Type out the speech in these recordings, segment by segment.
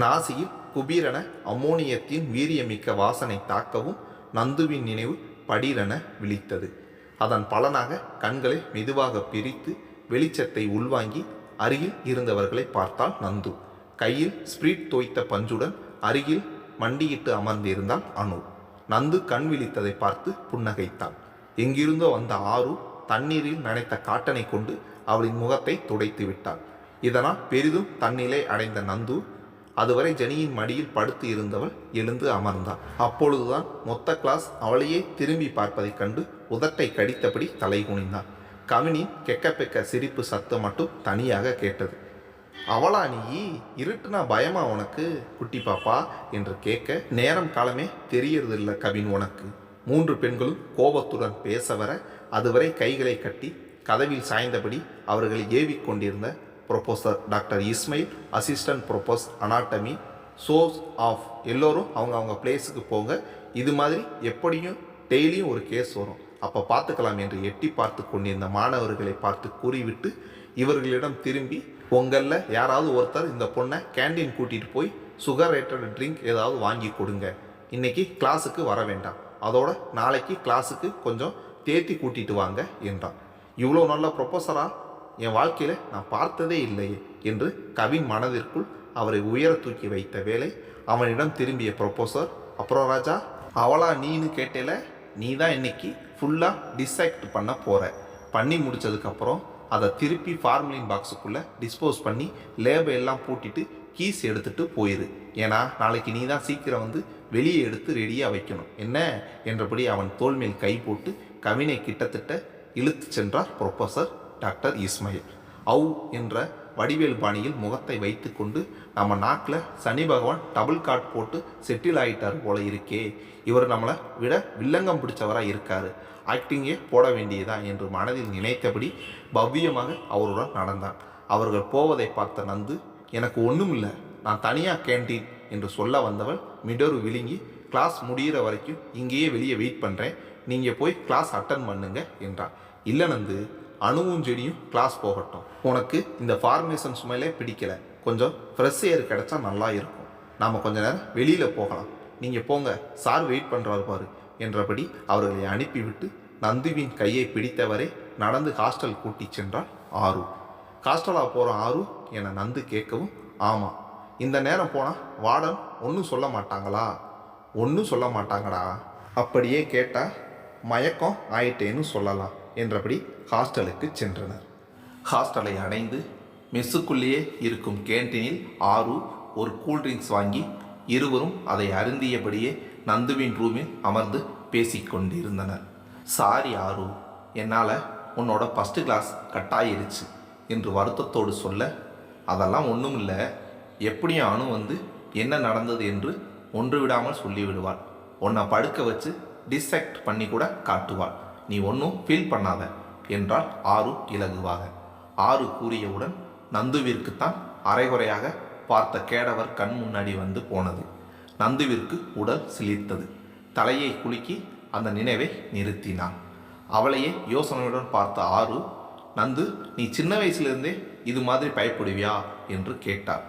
நாசியில் குபீரென அம்மோனியத்தின் வீரியமிக்க வாசனை தாக்கவும் நந்துவின் நினைவு படீரென விழித்தது. அதன் பலனாக கண்களை மெதுவாக பிரித்து வெளிச்சத்தை உள்வாங்கி அருகில் இருந்தவர்களை பார்த்தாள் நந்து. கையில் ஸ்பிரிட் தோய்த்த பஞ்சுடன் அருகில் மண்டியிட்டு அமர்ந்திருந்தாள் அனு. நந்து கண் விழித்ததை பார்த்து புன்னகைத்தாள். எங்கிருந்தோ வந்த ஆறு தண்ணீரில் நனைத்த காட்டனை கொண்டு அவளின் முகத்தை துடைத்து விட்டாள். இதனால் பெரிதும் தன்னிலை அடைந்த நந்து அதுவரை ஜெனியின் மடியில் படுத்து இருந்தவள் எழுந்து அமர்ந்தாள் அப்பொழுதுதான் மொத்த கிளாஸ் அவளையே திரும்பி பார்ப்பதைக் கண்டு உதட்டை கடித்தபடி தலை குனிந்தான். கவினின் கெக்கப்பெக்க சிரிப்பு சத்தம் மட்டும் தனியாக கேட்டது. அவளா நீ? இருட்டுனா பயமா உனக்கு குட்டி பாப்பா? என்று கேட்க நேரம் காலமே தெரியறதில்ல கவின் உனக்கு. மூன்று பெண்களும் கோபத்துடன் பேச வர அதுவரை கைகளை கட்டி கதவில் சாய்ந்தபடி அவர்களை ஏவிக் கொண்டிருந்த professor doctor Ismail assistant professor anatomy source of எல்லோரும் அவங்க அவங்க பிளேஸுக்கு போங்க. இது மாதிரி எப்படியும் டெய்லியும் ஒரு கேஸ் வரும். அப்போ பார்த்துக்கலாம் என்று எட்டி பார்த்து கொண்டிருந்த மாணவர்களை பார்த்து கூறிவிட்டு இவர்களிடம் திரும்பி உங்களில் யாராவது ஒருத்தர் இந்த பொண்ணை கேண்டீன் கூட்டிகிட்டு போய் சுகர் ரேட்டட் ட்ரிங்க் ஏதாவது வாங்கி கொடுங்க. இன்றைக்கி கிளாஸுக்கு வர வேண்டாம். அதோட நாளைக்கு கிளாஸுக்கு கொஞ்சம் தேத்தி கூட்டிகிட்டு வாங்க என்றான். இவ்வளோ நல்ல ப்ரொஃபஸராக என் வாழ்க்கையில் நான் பார்த்ததே இல்லையே என்று கவின் மனதிற்குள் அவரை உயர தூக்கி வைத்த வேளை அவனிடம் திரும்பிய ப்ரொபோசர் அப்புறம் ராஜா அவளா நீன்னு கேட்டேல நீ தான் இன்னைக்கு ஃபுல்லாக டிசைக்ட் பண்ண போகிற பண்ணி முடிச்சதுக்கப்புறம் அதை திருப்பி ஃபார்மலின் பாக்ஸுக்குள்ளே டிஸ்போஸ் பண்ணி லேபை எல்லாம் பூட்டிட்டு கீஸ் எடுத்துட்டு போயிரு. ஏன்னா நாளைக்கு நீ தான் சீக்கிரம் வந்து வெளியே எடுத்து ரெடியாக வைக்கணும். என்ன? என்றபடி அவன் தோல்மையில் கை போட்டு கவினை கிட்டத்தட்ட இழுத்து சென்றார் ப்ரொஃபஸர் டாக்டர் இஸ்மயில். அவு என்ற வடிவேல் பாணியில் முகத்தை வைத்துக்கொண்டு நம்ம நாக்கில் சனி பகவான் டபுள் காட் போட்டு செட்டில் ஆகிட்டார் போல இருக்கே. இவர் நம்மளை விட வில்லங்கம் பிடிச்சவராக இருக்கார். ஆக்டிங்கே போட வேண்டியதா என்று மனதில் நினைத்தபடி பவ்யமாக அவருடன் நடந்தான். அவர்கள் போவதை பார்த்த நந்து எனக்கு ஒன்றும் இல்லை. நான் தனியாக கேண்டீன் என்று சொல்ல வந்தவள் மிடரு விழுங்கி கிளாஸ் முடிகிற வரைக்கும் இங்கேயே வெளியே வெயிட் பண்ணுறேன் நீங்கள் போய் கிளாஸ் அட்டன் பண்ணுங்க என்றான். இல்லை நந்து அணுவும் செடியும் கிளாஸ் போகட்டும். உனக்கு இந்த ஃபார்மேஷன் சுமையிலே பிடிக்கல. கொஞ்சம் ஃப்ரெஷ் ஏர் கிடைச்சா நல்லா இருக்கும். நாம் கொஞ்ச நேரம் வெளியில் போகலாம். நீங்கள் போங்க. சார் வெயிட் பண்ணுறாரு பாரு என்றபடி அவர்களை அனுப்பிவிட்டு நந்துவின் கையை பிடித்தவரை நடந்து ஹாஸ்டல் கூட்டி சென்றால் ஆரு. ஹாஸ்டலாக போகிற ஆரு என நந்து கேட்கவும் ஆமாம் இந்த நேரம் போனால் வார்டன் ஒன்றும் சொல்ல மாட்டாங்களா? ஒன்றும் சொல்ல மாட்டாங்கடா. அப்படியே கேட்டால் மயக்கம் ஆயிட்டேன்னு சொல்லலாம். என்றபடி ஹாஸ்டலுக்கு சென்றனர். ஹாஸ்டலை அடைந்து மெஸ்ஸுக்குள்ளேயே இருக்கும் கேன்டீனில் ஆறு ஒரு கூல்ட்ரிங்க்ஸ் வாங்கி இருவரும் அதை அருந்தியபடியே நந்துவின் ரூமில் அமர்ந்து பேசிக்கொண்டிருந்தனர். சாரி ஆரு என்னால் உன்னோட ஃபஸ்ட்டு கிளாஸ் கட்டாயிருச்சு என்று வருத்தத்தோடு சொல்ல அதெல்லாம் ஒன்றும் இல்லை எப்படியும் அணு வந்து என்ன நடந்தது என்று ஒன்று விடாமல் சொல்லிவிடுவாள். உன்னை படுக்க வச்சு டிசெக்ட் பண்ணி கூட காட்டுவாள். நீ ஒன்றும் ஃபீல் பண்ணாத என்றால் ஆறு இலகுவாக. ஆறு கூறியவுடன் நந்துவிற்குத்தான் அரைகுறையாக பார்த்த கேடவர் கண் முன்னாடி வந்து போனது. நந்துவிற்கு உடல் சிலிர்த்தது. தலையை குலுக்கி அந்த நினைவை நிறுத்தினான். அவளையே யோசனையுடன் பார்த்த ஆறு நந்து நீ சின்ன வயசுலேருந்தே இது மாதிரி பயப்படுவியா? என்று கேட்டார்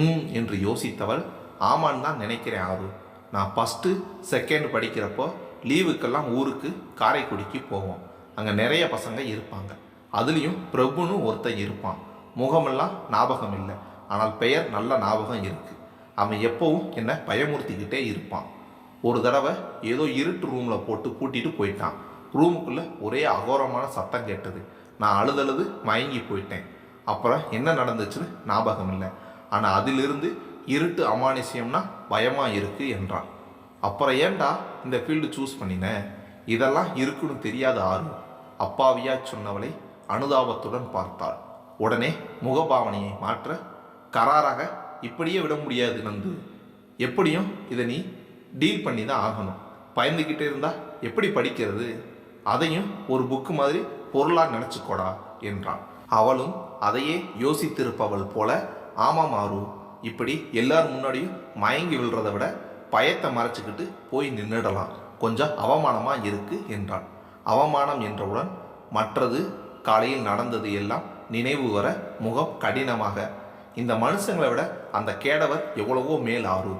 ம் என்று யோசித்தவள் ஆமான்னு தான் நினைக்கிறேன் ஆறு. நான் ஃபஸ்ட்டு செகண்ட் படிக்கிறப்போ லீவுக்கெல்லாம் ஊருக்கு காரைக்குடிக்கு போவோம். அங்கே நிறைய பசங்க இருப்பாங்க. அதுலேயும் பிரபுன்னு ஒருத்தன் இருப்பான். முகமெல்லாம் ஞாபகம் இல்லை. ஆனால் பெயர் நல்ல ஞாபகம் இருக்குது அவன் எப்போவும் என்னை பயமுறுத்திக்கிட்டே இருப்பான். ஒரு தடவை ஏதோ இருட்டு ரூமில் போட்டு கூட்டிகிட்டு போயிட்டான். ரூமுக்குள்ளே ஒரே அகோரமான சத்தம் கேட்டது. நான் அழுதழுது மயங்கி போயிட்டேன். அப்புறம் என்ன நடந்துச்சுன்னு ஞாபகம் இல்லை. ஆனால் அதிலிருந்து இருட்டு அமானுஷ்யம்னா பயமாக இருக்குது என்றான். அப்புறம் ஏன்டா இந்த ஃபீல்டு சூஸ் பண்ணினேன் இதெல்லாம் இருக்குன்னு தெரியாத ஆறு அப்பாவியா சொன்னவளை அனுதாபத்துடன் பார்த்தாள். உடனே முகபாவனையை மாற்ற கராராக இப்படியே விட முடியாது நந்து. எப்படியும் இதை நீ டீல் பண்ணி தான் ஆகணும். பயந்துக்கிட்டே இருந்தா எப்படி படிக்கிறது? அதையும் ஒரு புக்கு மாதிரி பொருளாக நினச்சிக்கோடா என்றான். அவளும் அதையே யோசித்திருப்பவள் போல ஆமாம் ஆறு இப்படி எல்லார் முன்னாடியும் மயங்கி விழுறதை விட பயத்தை மறைச்சிக்கிட்டு போய் நின்றுடலாம் கொஞ்சம் அவமானமாக இருக்கு என்றான். அவமானம் என்றவுடன் மற்றது காலையில் நடந்தது எல்லாம் நினைவு வர முகம் கடினமாக. இந்த மனுஷங்களை விட அந்த கேடவர் எவ்வளவோ மேல் ஆறு.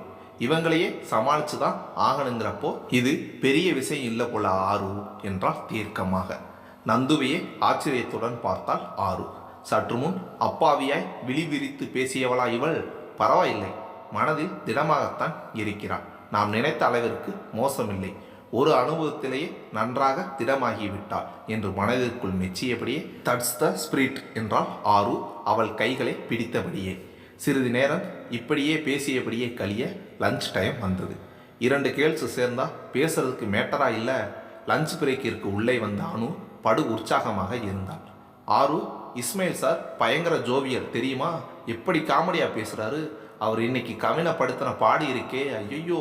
இவங்களையே சமாளித்து தான் ஆகணுங்கிறப்போ இது பெரிய விஷயம் இல்லை போல ஆறு என்றால் தீர்க்கமாக. நந்துவையே ஆச்சரியத்துடன் பார்த்தால் ஆறு. சற்று முன் அப்பாவியாய் விழி விரித்து பேசியவளா இவள்? பரவாயில்லை. மனதில் திடமாகத்தான் இருக்கிறாள் நாம் நினைத்த அளவிற்கு மோசமில்லை. ஒரு அனுபவத்திலேயே நன்றாக திடமாகிவிட்டாள் என்று மனதிற்குள் மெச்சியபடியே தட்ஸ் த ஸ்பிரிட் என்றால் ஆறு அவள் கைகளை பிடித்தபடியே. சிறிது நேரம் இப்படியே பேசியபடியே கழிய லஞ்ச் டைம் வந்தது. இரண்டு கேள்ஸு சேர்ந்தா பேசுறதுக்கு மேட்டரா இல்லை லஞ்ச் பிரேக்கிற்கு உள்ளே வந்த அனு படு உற்சாகமாக இருந்தாள். ஆறு இஸ்மாயில் சார் பயங்கர ஜோவியர் தெரியுமா? எப்படி காமெடியாக பேசுகிறாரு அவர் இன்னைக்கு கவினப்படுத்தின பாடி இருக்கே. ஐயோ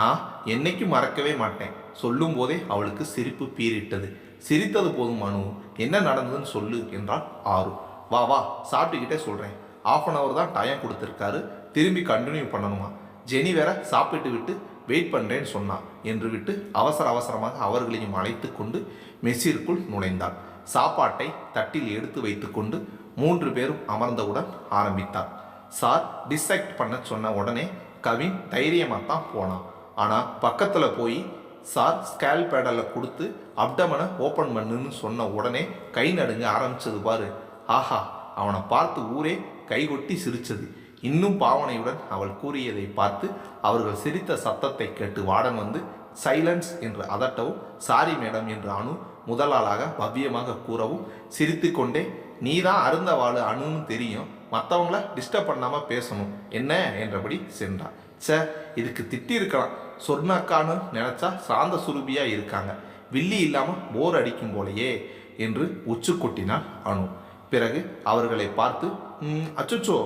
நான் என்னைக்கும் மறக்கவே மாட்டேன். சொல்லும் போதே அவளுக்கு சிரிப்பு பீரிட்டது சிரித்தது போதும் மனு. என்ன நடந்ததுன்னு சொல்லு என்றால் ஆறு வா வா சாப்பிட்டுக்கிட்டே சொல்கிறேன் ஆஃப் அன் ஹவர் தான் டைம் கொடுத்துருக்காரு. திரும்பி கண்டினியூ பண்ணணுமா? ஜெனி வேற சாப்பிட்டு விட்டு வெயிட் பண்ணுறேன்னு சொன்னான் என்று விட்டு அவசர அவசரமாக அவர்களையும் அழைத்து கொண்டு மெஸ்ஸிற்குள் நுழைந்தாள். சாப்பாட்டை தட்டில் எடுத்து வைத்துக்கொண்டு மூன்று பேரும் அமர்ந்தவுடன் ஆரம்பித்தார். சார் டிசைக்ட் பண்ண சொன்ன உடனே கவின் தைரியமாக தான் போனான். ஆனால் பக்கத்தில் போய் சார் ஸ்கேல் பேடலை கொடுத்து அப்டமனை ஓப்பன் பண்ணுன்னு சொன்ன உடனே கை நடுங்க ஆரம்பிச்சது பாரு. ஆஹா அவனை பார்த்து ஊரே கைகொட்டி சிரிச்சது. இன்னும் பாவனையுடன் அவள் கூறியதை பார்த்து அவர்கள் சிரித்த சத்தத்தை கேட்டு வாடன் வந்து சைலன்ஸ் என்று அதட்டவும் சாரி மேடம் என்று அணு முதலாளாக பவ்யமாக கூறவும் சிரித்துக்கொண்டே நீ தான் அருந்தவாள் அணுன்னு தெரியும். மற்றவங்கள டிஸ்டர்ப் பண்ணாமல் பேசணும். என்ன? என்றபடி சென்றான். ச்சே இதுக்கு திட்டி இருக்கலாம். சொர்ணாக்கான்னு நினச்சா சாந்த சுரூபியாக இருக்காங்க. வில்லி இல்லாமல் போர் அடிக்கும் போலையே என்று உச்சு கொட்டினான் அனு. பிறகு அவர்களை பார்த்து அச்சுச்சோ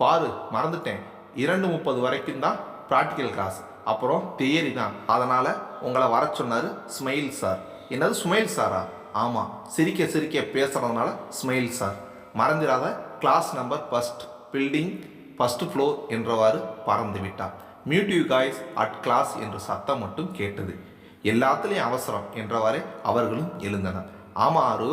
பாரு மறந்துட்டேன். இரண்டு முப்பது வரைக்கும் தான் ப்ராக்டிக்கல் கிளாஸ் அப்புறம் தியரி தான். அதனால் உங்களை வர சொன்னார் ஸ்மைல் சார் என்னது ஸ்மைல் சாரா ஆமாம் சிரிக்க சிரிக்க பேசுகிறதுனால ஸ்மைல் சார் மறந்துடாத class number first building first floor என்றவாறு பறந்து விட்டார் மியூட்டிவ் காய்ஸ் அட் கிளாஸ் என்று சத்தம் மட்டும் கேட்டது. எல்லாத்துலேயும் அவசரம் என்றவாறே அவர்களும் எழுந்தனர். ஆமாரு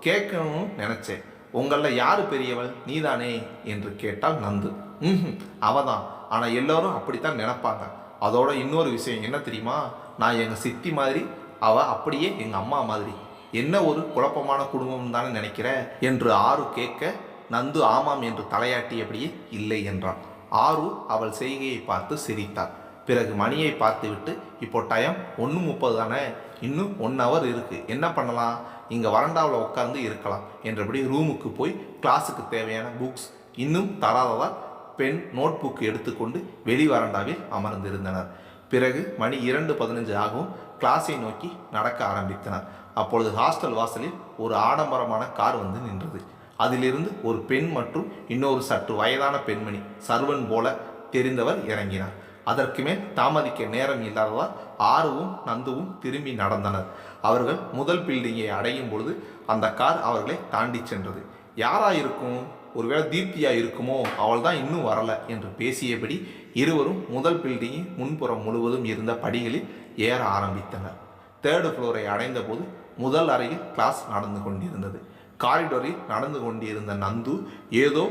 கேட்கணும்னு நினச்சேன். உங்களில் யார் பெரியவள்? நீதானே என்று கேட்டால் நந்து. ம் அவதான். ஆனால் எல்லோரும் அப்படித்தான் நினைப்பாங்க. அதோட இன்னொரு விஷயம் என்ன தெரியுமா? நான் எங்கள் சித்தி மாதிரி அவ அப்படியே எங்கள் அம்மா மாதிரி. என்ன ஒரு குழப்பமான குடும்பம் தானே நினைக்கிற? என்று ஆறு கேட்க நந்து ஆமாம் என்று தலையாட்டியபடியே இல்லை என்றான். ஆறு அவள் செய்கையை பார்த்து சிரித்தாள். பிறகு மணியை பார்த்துவிட்டு இப்போ டைம் ஒன்று முப்பது தானே? இன்னும் ஒன் ஹவர் இருக்குது என்ன பண்ணலாம்? இங்கே வறண்டாவில் உட்கார்ந்து இருக்கலாம். என்றபடி ரூமுக்கு போய் கிளாஸுக்கு தேவையான புக்ஸ் இன்னும் தராததால் பெண் நோட் புக் எடுத்துக்கொண்டு வெளி வறண்டாவில் அமர்ந்திருந்தனர். பிறகு மணி இரண்டு பதினஞ்சு ஆகவும் கிளாஸை நோக்கி நடக்க ஆரம்பித்தனர். அப்பொழுது ஹாஸ்டல் வாசலில் ஒரு ஆடம்பரமான கார் வந்து நின்றது. அதிலிருந்து ஒரு பெண் மற்றும் இன்னொரு சற்று வயதான பெண்மணி சர்வன் போல தெரிந்தவர் இறங்கினார். அதற்கு மேல் தாமதிக்க நேரம் இல்லாததால் ஆறுவும் நந்துவும் திரும்பி நடந்தனர். அவர்கள் முதல் பில்டிங்கை அடையும் பொழுது அந்த கார் அவர்களை தாண்டி சென்றது. யாரா இருக்கும் ஒருவேளை தீப்தியா இருக்குமோ அவள் தான் இன்னும் வரல என்று பேசியபடி இருவரும் முதல் பில்டிங்கின் முன்புறம் முழுவதும் இருந்த படிகளில் ஏற ஆரம்பித்தனர். தேர்டு ஃப்ளோரை அடைந்தபோது முதல் அறையில் கிளாஸ் நடந்து கொண்டிருந்தது. காரிடோரில் நடந்து கொண்டிருந்த நந்து ஏதோ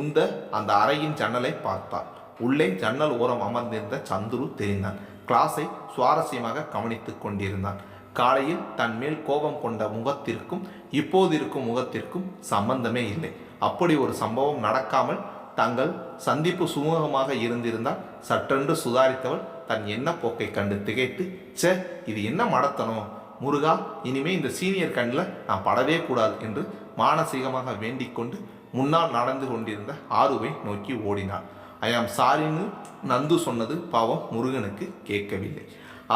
உந்த அந்த அறையின் ஜன்னலை பார்த்தார் உள்ளே ஜன்னல் ஓரம் அமர்ந்திருந்த சந்துரு தெரிந்தான். கிளாஸை சுவாரஸ்யமாக கவனித்துக் கொண்டிருந்தான். காலையில் தன் மேல் கோபம் கொண்ட முகத்திற்கும் இப்போது இருக்கும் முகத்திற்கும் சம்பந்தமே இல்லை. அப்படி ஒரு சம்பவம் நடக்காமல் தங்கள் சந்திப்பு சுமூகமாக இருந்திருந்தால் சற்றென்று சுதாரித்தவள் தன் என்ன போக்கை கண்டு திகைத்து ச்சே இது என்ன மடத்தனம்? முருகா இனிமே இந்த சீனியர் கண்ணில் நான் படவே கூடாது என்று மானசீகமாக வேண்டிக்கொண்டு முன்னால் நடந்து கொண்டிருந்த ஆறுவை நோக்கி ஓடினாள். ஐ ஆம் சாரின்னு நந்து சொன்னது பாவம் முருகனுக்கு கேட்கவில்லை.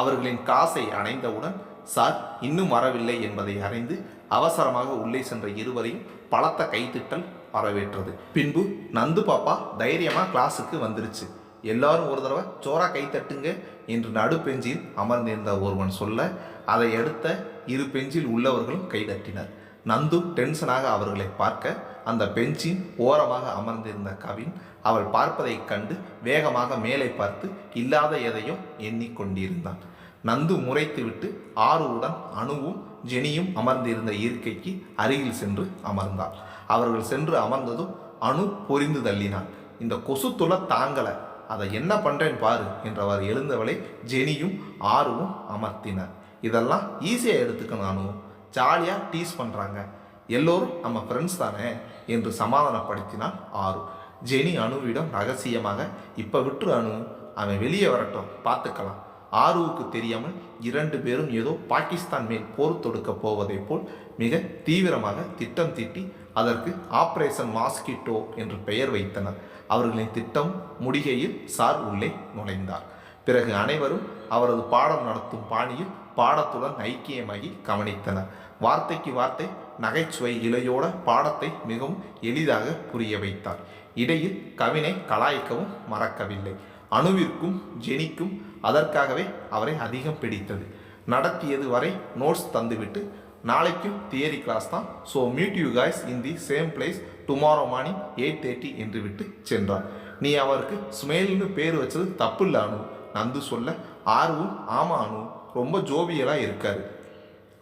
அவர்களின் காசை அணைந்தவுடன் சார் இன்னும் வரவில்லை என்பதை அறிந்து அவசரமாக உள்ளே சென்ற இருவரையும் பலத்த கைத்திட்டல் வரவேற்றது. பின்பு நந்து பாப்பா தைரியமாக கிளாஸுக்கு வந்துருச்சு. எல்லாரும் ஒரு தடவை சோரா கை தட்டுங்க என்று நடு பெஞ்சில் அமர்ந்திருந்த ஒருவன் சொல்ல அதை அடுத்த இரு பெஞ்சில் உள்ளவர்களும் கை தட்டினர். நந்து டென்ஷனாக அவர்களை பார்க்க அந்த பெஞ்சின் ஓரமாக அமர்ந்திருந்த கவின் அவள் பார்ப்பதைக் கண்டு வேகமாக மேலே பார்த்து இல்லாத எதையோ எண்ணிக்கொண்டிருந்தான். நந்து முறைத்துவிட்டு ஆறுவுடன் அணுவும் ஜெனியும் அமர்ந்திருந்த இருக்கைக்கு அருகில் சென்று அமர்ந்தாள். அவர்கள் சென்று அமர்ந்ததும் அணு பொரிந்து தள்ளினான் இந்த கொசு தொலை தாங்கலை. அதை என்ன பண்ணுறேன்னு பாரு என்றவர் எழுந்தவளை ஜெனியும் ஆர்வும் அமர்த்தினர். இதெல்லாம் ஈஸியாக எடுத்துக்கணும் ஜாலியாக டீஸ் பண்ணுறாங்க எல்லோரும் நம்ம ஃப்ரெண்ட்ஸ் தானே என்று சமாதானப்படுத்தினார் ஆறு ஜெனி அணுவிடம் ரகசியமாக இப்போ விட்டுரு அணு அவன் வெளியே வரட்டும். பார்த்துக்கலாம். ஆருவுக்கு தெரியாமல் இரண்டு பேரும் ஏதோ பாகிஸ்தான் மேல் போர் தொடுக்க போவதைப் போல் மிக தீவிரமாக திட்டம் தீட்டி அதற்கு ஆப்ரேஷன் மாஸ்கிட்டோ என்று பெயர் வைத்தனர். அவர்களின் திட்டம் முடிகையில் சார் உள்ளே நுழைந்தார். பிறகு அனைவரும் அவரது பாடம் நடத்தும் பாணியில் பாடத்துடன் ஐக்கியமாகி கவனித்தனர். வார்த்தைக்கு வார்த்தை நகைச்சுவை இலையோட பாடத்தை மிகவும் எளிதாக புரிய வைத்தார். இடையில் கவினை கலாய்க்கவும் மறக்கவில்லை. அணுவிற்கும் ஜெனிக்கும் அதற்காகவே அவரை அதிகம் பிடித்தது. நடத்தியது வரை நோட்ஸ் தந்துவிட்டு நாளைக்கும் தியரி கிளாஸ் தான். So meet you guys in the same place tomorrow morning eight thirty என்று விட்டு சென்றார் நீ அவருக்கு ஸ்மெயில்னு பேர் வச்சது தப்பு இல்லை அனு. நந்து சொல்ல ஆர்வம் ஆமா அனு. ரொம்ப ஜோவியலாக இருக்காரு.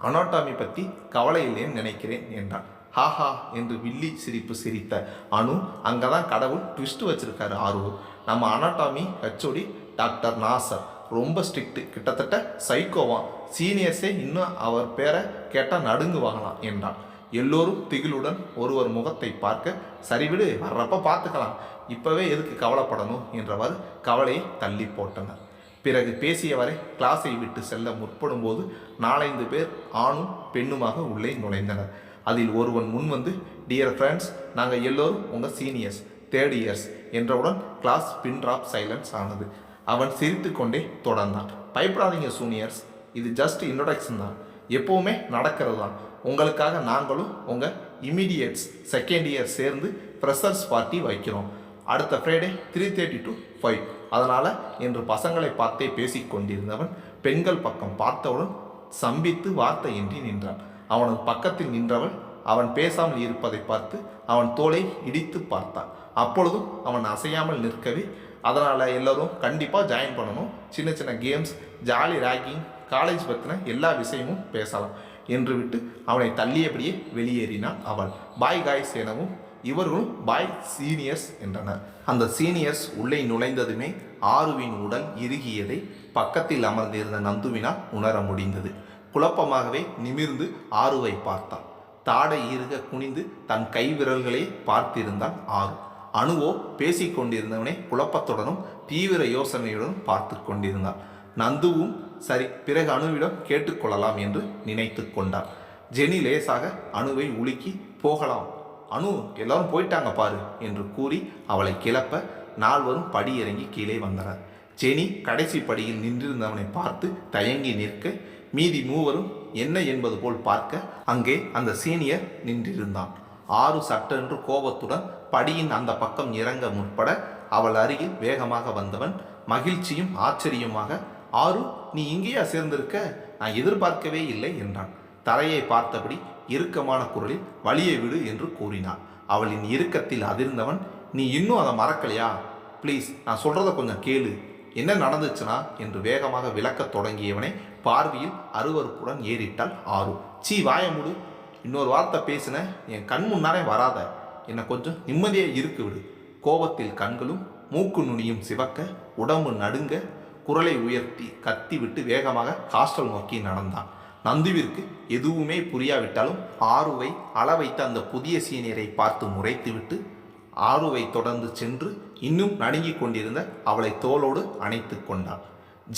அனாட்டாமி பற்றி கவலை இல்லைன்னு நினைக்கிறேன் என்றான். ஹாஹா என்று வில்லி சிரிப்பு சிரித்த அனு அங்கே தான் கடவுள் ட்விஸ்ட் வச்சிருக்காரு ஆர்வம் நம்ம அனாட்டாமி ஹெச்ஓடி டாக்டர் நாசர். ரொம்ப ஸ்ட்ரிக்ட்டு கிட்டத்தட்ட சைக்கோவான் சீனியர்ஸே இன்னும் அவர் பேரை கேட்டால் நடுங்குவாங்களாம் என்றான். எல்லோரும் திகிலுடன் ஒருவர் முகத்தை பார்க்க சரிவிடு வர்றப்ப பார்த்துக்கலாம் இப்போவே எதுக்கு கவலைப்படணும்? என்றவர் கவலையை தள்ளி போட்டனர். பிறகு பேசியவரை கிளாஸை விட்டு செல்ல முற்படும்போது நாலைந்து பேர் ஆணும் பெண்ணுமாக உள்ளே நுழைந்தனர். அதில் ஒருவன் முன் வந்து டியர் ஃப்ரெண்ட்ஸ் நாங்கள் எல்லோரும் உங்கள் சீனியர்ஸ் தேர்ட் இயர்ஸ் என்றவுடன் கிளாஸ் பின் ட்ராப் சைலன்ஸ் ஆனது. அவன் சிரித்துக்கொண்டே தொடர்ந்தான். பயப்படாதீங்க சூனியர்ஸ். இது ஜஸ்ட் இன்ட்ரொடக்ஷன் தான். எப்போவுமே நடக்கிறது தான். உங்களுக்காக நாங்களும் உங்கள் இமீடியட்ஸ் செகண்ட் இயர் சேர்ந்து ஃப்ரெஷர்ஸ் பார்ட்டி வைக்கிறோம். அடுத்த Friday three thirty to five அதனால் என்று பசங்களை பார்த்தே பேசி கொண்டிருந்தவன் பெண்கள் பக்கம் பார்த்தவுடன் சம்பித்து வார்த்தையின்றி நின்றான். அவனது பக்கத்தில் நின்றவள் அவன் பேசாமல் இருப்பதை பார்த்து அவன் தோலை இடித்து பார்த்தான் அப்பொழுதும் அவன் அசையாமல் நிற்கவே அதனால் எல்லோரும் கண்டிப்பாக ஜாயின் பண்ணணும். சின்ன சின்ன கேம்ஸ் ஜாலி ரேக்கிங் காலேஜ் பற்றின எல்லா விஷயமும் பேசலாம். என்று விட்டு அவனை தள்ளியபடியே வெளியேறினான் அவள். பாய் காய்ஸ் எனவும் இவர்களும் பாய் சீனியர்ஸ் என்றனர். அந்த சீனியர்ஸ் உள்ளே நுழைந்ததுமே ஆருவின் உடல் இறுகியதை பக்கத்தில் அமர்ந்திருந்த நந்துவினால் உணர முடிந்தது. குழப்பமாகவே நிமிர்ந்து ஆருவை பார்த்தான். தாடை இருக குனிந்து தன் கைவிரல்களை பார்த்திருந்தான் ஆறு அணுவோ பேசிக் கொண்டிருந்தவனை குழப்பத்துடனும் தீவிர யோசனையுடன் பார்த்து கொண்டிருந்தான் நந்துவும் சரி பிறகு அணுவிடம் கேட்டுக்கொள்ளலாம் என்று நினைத்து கொண்டார் ஜெனி லேசாக அணுவை உலுக்கி போகலாம். அணு எல்லாரும் போயிட்டாங்க பாரு என்று கூறி அவளை கிளப்ப நால்வரும் படி இறங்கி கீழே வந்தனர். ஜெனி கடைசி படியில் நின்றிருந்தவனை பார்த்து தயங்கி நிற்க மீதி மூவரும் என்ன என்பது போல் பார்க்க அங்கே அந்த சீனியர் நின்றிருந்தான். ஆறு சட்டென்று கோபத்துடன் படியின் அந்த பக்கம் இறங்க முற்பட அவள் அருகில் வேகமாக வந்தவன் மகிழ்ச்சியும் ஆச்சரியமாக ஆறு நீ இங்கேயா சேர்ந்திருக்க? நான் எதிர்பார்க்கவே இல்லை என்றான். தரையை பார்த்தபடி இறுக்கமான குரலில் வழியை விடு என்று கூறினான். அவளின் இறுக்கத்தில் அதிர்ந்தவன் நீ இன்னும் அதை மறக்கலையா? ப்ளீஸ் நான் சொல்கிறத கொஞ்சம் கேளு. என்ன நடந்துச்சுனா? என்று வேகமாக விளக்கத் தொடங்கியவனை பார்வையில் அருவறுப்புடன் ஏறிட்டாள் ஆறு சீ வாய முடு. இன்னொரு வார்த்தை பேசின. என் கண் முன்னாலே வராத. என்னை கொஞ்சம் நிம்மதியாக இருக்கு விடு. கோபத்தில் கண்களும் மூக்கு நுனியும் சிவக்க உடம்பு நடுங்க குரலை உயர்த்தி கத்தி விட்டு வேகமாக ஹாஸ்டல் நோக்கி நடந்தான். நந்துவிற்கு எதுவுமே புரியாவிட்டாலும் ஆறுவை அளவைத்த அந்த புதிய சீனியரை பார்த்து முறைத்துவிட்டு ஆறுவை தொடர்ந்து சென்று இன்னும் நடுங்கிக் கொண்டிருந்த அவளை தோளோடு அணைத்து கொண்டாள்.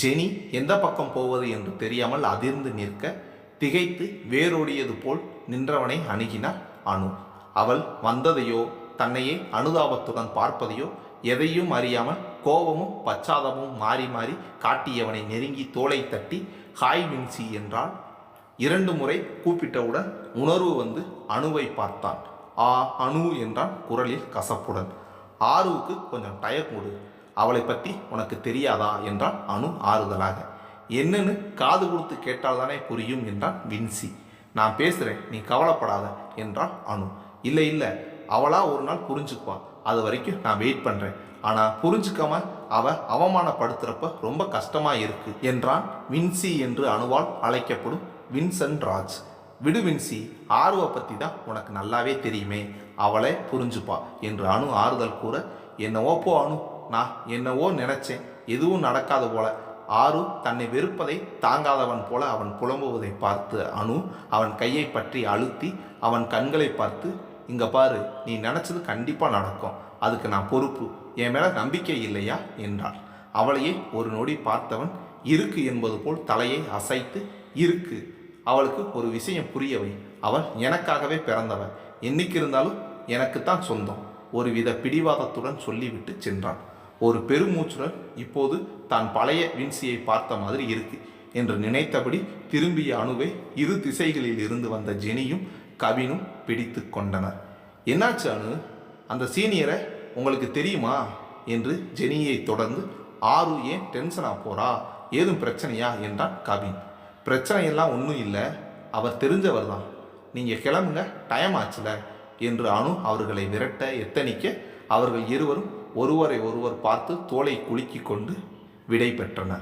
ஜெனி எந்த பக்கம் போவது என்று தெரியாமல் அதிர்ந்து நிற்க திகைத்து வேரோடியது போல் நின்றவனை அணுகினார் அனு. அவள் வந்ததையோ தன்னையே அனுதாபத்துடன் பார்ப்பதையோ எதையும் அறியாமல் கோபமும் பச்சாதமும் மாறி மாறி காட்டியவனை நெருங்கி தோலை தட்டி ஹாய் வின்சி என்றால் இரண்டு முறை கூப்பிட்டவுடன் உணர்வு வந்து அணுவை பார்த்தான். ஆ அணு என்றான் குரலில் கசப்புடன். ஆருவுக்கு கொஞ்சம் டயர் கொடு. அவளை பற்றி உனக்கு தெரியாதா? என்றான் அணு ஆறுதலாக. என்னன்னு காது கொடுத்து கேட்டால்தானே புரியும் என்றான் வின்சி நான் பேசுகிறேன் நீ கவலைப்படாத என்றான் அணு. இல்லை இல்லை. அவளாக ஒரு நாள் புரிஞ்சுக்குவா. அது வரைக்கும் நான் வெயிட் பண்ணுறேன் ஆனால் புரிஞ்சுக்காம அவ அவமானப்படுத்துகிறப்ப ரொம்ப கஷ்டமாக இருக்கு என்றான் வின்சி என்று அணுவால் அழைக்கப்படும் வின்சென்ட் ராஜ். விடு வின்சி ஆர்வ பற்றி தான் உனக்கு நல்லாவே தெரியுமே. அவளை புரிஞ்சுப்பா என்று அணு ஆறுதல் கூற என்னவோ போ அணு. நான் என்னவோ நினைச்சேன். எதுவும் நடக்காது போல. ஆறு தன்னை வெறுப்பதை தாங்காதவன் போல அவன் புலம்புவதை பார்த்து அணு அவன் கையை பற்றி அழுத்தி அவன் கண்களை பார்த்து இங்கே பாரு நீ நினச்சது கண்டிப்பாக நடக்கும். அதுக்கு நான் பொறுப்பு. என் மேலே நம்பிக்கை இல்லையா? என்றாள். அவளையே ஒரு நொடி பார்த்தவன் இருக்கு என்பது போல் தலையை அசைத்து இருக்கு. அவளுக்கு ஒரு விஷயம் புரியவை. அவள் எனக்காகவே பிறந்தவள் என்னைக்கு இருந்தாலும் எனக்குத்தான் சொந்தம். ஒரு வித பிடிவாதத்துடன் சொல்லிவிட்டு சென்றான். ஒரு பெருமூச்சுடன் இப்போது தான் பழைய வின்சியை பார்த்த மாதிரி இருக்கு என்று நினைத்தபடி திரும்பிய அணுவை இரு திசைகளில் இருந்து வந்த ஜெனியும் கவினும் பிடித்து கொண்டனர். என்னாச்சு அந்த சீனியரை உங்களுக்கு தெரியுமா? என்று ஜெனியை தொடர்ந்து ஆறு ஏன் டென்ஷனாக போகிறா ஏதும் பிரச்சனையா? என்றான் கவின். பிரச்சனையெல்லாம் ஒன்றும் இல்லை. அவர் தெரிஞ்சவர் தான். நீங்கள் கிளம்புங்க. டைம் ஆச்சுல. என்று அணு அவர்களை விரட்ட எத்தனிக்க அவர்கள் இருவரும் ஒருவரை ஒருவர் பார்த்து தோலை குலுக்கி கொண்டு விடை பெற்றனர்.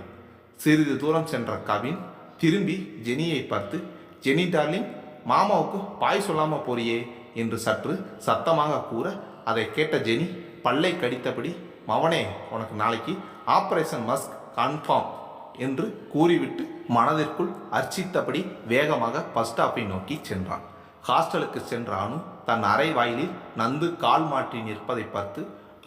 சிறிது தூரம் சென்ற கவின் திரும்பி ஜெனியை பார்த்து ஜெனி டார்லிங் மாமாவுக்கு பாய் சொல்லாமல் போறியே என்று சற்று சத்தமாக கூற அதை கேட்ட ஜெனி பல்லை கடித்தபடி மவனே உனக்கு நாளைக்கு ஆப்ரேஷன் மஸ்க் கன்ஃபார்ம் என்று கூறிவிட்டு மனதிற்குள் அர்ச்சித்தபடி வேகமாக பஸ் ஸ்டாப்பை நோக்கி சென்றான். ஹாஸ்டலுக்கு சென்ற அனு தன் அறை வாயிலில் நந்து கால் மாற்றி நிற்பதை பார்த்து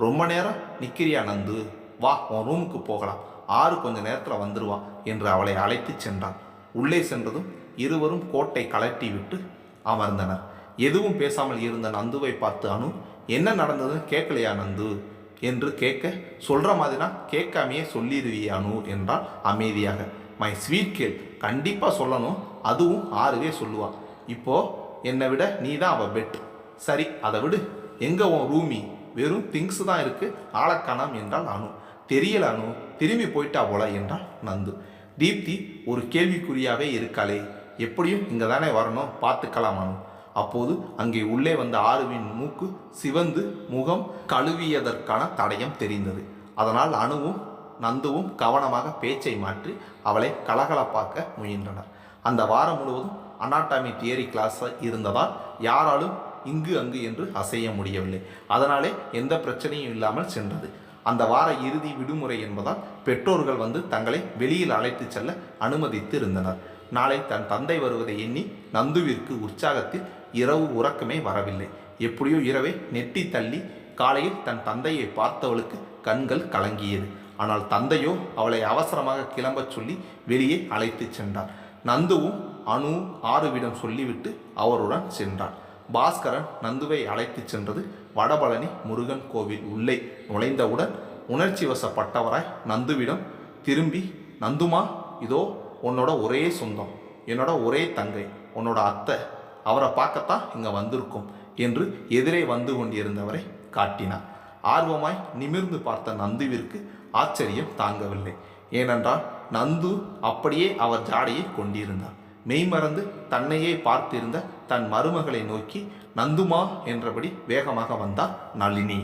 ரொம்ப நேரம் நிக்கிறியா நந்து? வா உன் ரூமுக்கு போகலாம். ஆறு கொஞ்ச நேரத்தில் வந்துடுவா என்று அவளை அழைத்துச் சென்றான். உள்ளே சென்றதும் இருவரும் கோட்டை கலட்டிவிட்டு அமர்ந்தனர். எதுவும் பேசாமல் இருந்த நந்துவை பார்த்து அனு என்ன நடந்ததுன்னு கேட்கலையா நந்து? என்று கேட்க சொல்கிற மாதிரினா கேட்காமையே சொல்லிடுவியா அனு என்றால் அமைதியாக. மை ஸ்வீட் கேள் கண்டிப்பாக சொல்லணும். அதுவும் ஆறுவே சொல்லுவாள் இப்போ என்னை விட நீ தான் அவள் பெட். சரி அதை விடு. எங்கே உன் ரூமி? வெறும் திங்ஸ் தான் இருக்குது ஆளக்காணாம் என்றால் அனு. தெரியல அனு. திரும்பி போயிட்டா போல என்றால் நந்து. தீப்தி ஒரு கேள்விக்குறியாகவே இருக்காளே. எப்படியும் இங்கே தானே வரணும்? பார்த்துக்கலாம் அப்போது அங்கே உள்ளே வந்த ஆறுவின் மூக்கு சிவந்து முகம் கழுவியதற்கான தடயம் தெரிந்தது. அதனால் அணுவும் நந்துவும் கவனமாக பேச்சை மாற்றி அவளை கலகலப்பாக்க முயன்றனர். அந்த வாரம் முழுவதும் அனாட்டாமி தியரி கிளாஸ் இருந்ததால் யாராலும் இங்கு அங்கு என்று அசைய முடியவில்லை. அதனாலே எந்த பிரச்சனையும் இல்லாமல் சென்றது. அந்த வார இறுதி விடுமுறை என்பதால் பெற்றோர்கள் வந்து தங்களை வெளியில் அழைத்துச் செல்ல அனுமதித்து இருந்தனர் நாளை தன் தந்தை வருவதை எண்ணி நந்துவிற்கு உற்சாகத்தில் இரவு உறக்கமே வரவில்லை. எப்படியோ இரவை நெட்டி தள்ளி காலையில் தன் தந்தையை பார்த்தவளுக்கு கண்கள் கலங்கியது. ஆனால் தந்தையோ அவளை அவசரமாக கிளம்பச் சொல்லி வெளியே அழைத்துச் சென்றார். நந்துவும் அணு ஆறுவிடம் சொல்லிவிட்டு அவருடன் சென்றான் பாஸ்கரன் நந்துவை அழைத்துச் சென்றது வடபழனி முருகன் கோவில் உள்ளே நுழைந்தவுடன் உணர்ச்சி வசப்பட்டவராய் நந்துவிடம் திரும்பி நந்துமா இதோ உன்னோட ஒரே சொந்தம் என்னோட ஒரே தங்கை உன்னோட அத்தை அவரை பார்க்கத்தான் இங்கே வந்திருக்கும் என்று எதிரே வந்து கொண்டிருந்தவரை காட்டினார் ஆர்வமாய் நிமிர்ந்து பார்த்த நந்துவிற்கு ஆச்சரியம் தாங்கவில்லை. ஏனென்றால் நந்து அப்படியே அவர் ஜாடையை கொண்டிருந்தார் மெய்மறந்து தன்னையே பார்த்திருந்த தன் மருமகளை நோக்கி நந்துமா என்றபடி வேகமாக வந்தார் நளினி.